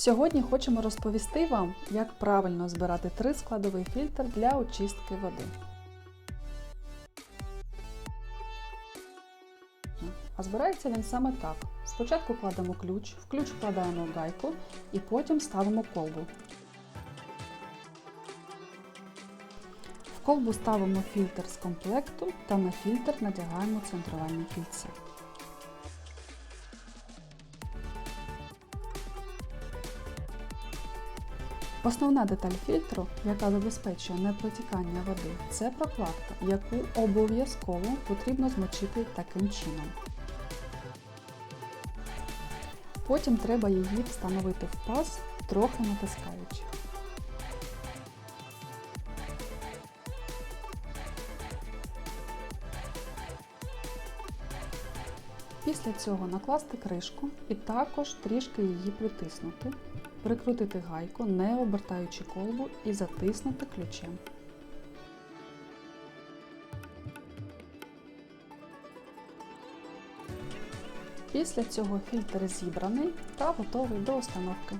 Сьогодні хочемо розповісти вам, як правильно збирати трискладовий фільтр для очистки води. А збирається він саме так. Спочатку кладемо ключ, в ключ вкладаємо гайку і потім ставимо колбу. В колбу ставимо фільтр з комплекту та на фільтр надягаємо центрувальні кільця. Основна деталь фільтру, яка забезпечує непротікання води, це прокладка, яку обов'язково потрібно змочити таким чином. Потім треба її встановити в паз, трохи натискаючи. Після цього накласти кришку і також трішки її притиснути, прикрутити гайку, не обертаючи колбу і затиснути ключем. Після цього фільтр зібраний та готовий до установки.